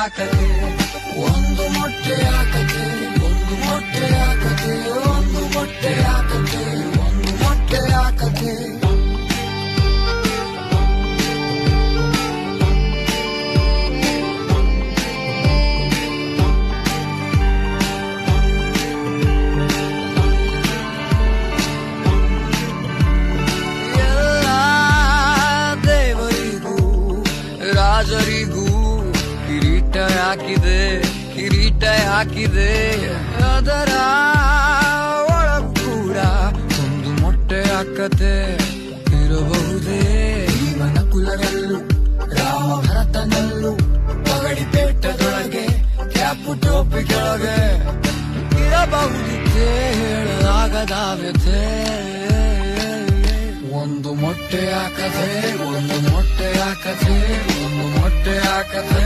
ಹಾಕತೆ ಒಂದು ಮೊಟ್ಟೆ ಹಾಕತೆ ಒಂದು ಮೊಟ್ಟೆ ಹಾಕತೆ ಒಂದು ಮೊಟ್ಟೆ ಹಾಕತೆ ಒಂದು ಮೊಟ್ಟೆ ಹಾಕತೆ ರಾಜರಿಗೂ ಕಿರೀಟ ಹಾಕಿದೆ ಕಿರೀಟ ಹಾಕಿದೆ. ಅದರ ಒಳ ಕೂಡ ಒಂದು ಮೊಟ್ಟೆ ಹಾಕತೆ ಇರಬಹುದೇ? ಜೀವನ ಕುಲರಲ್ಲೂ ರಾಮ ಭರತನಲ್ಲೂ ಪಗಡಿ ಪೇಟದೊಳಗೆ ಕ್ಯಾಪು ಟೋಪಿ ಕೆಳಗೆ. ಇರಬಹುದಿತ್ತೆ ಹೇಳಲಾಗದ ವ್ಯಥೆ ಒಂದು ಮೊಟ್ಟೆ ಹಾಕದೆ ಒಂದು ಮೊಟ್ಟೆ ಹಾಕದೆ ಒಂದು ಮೊಟ್ಟೆ ಹಾಕದೆ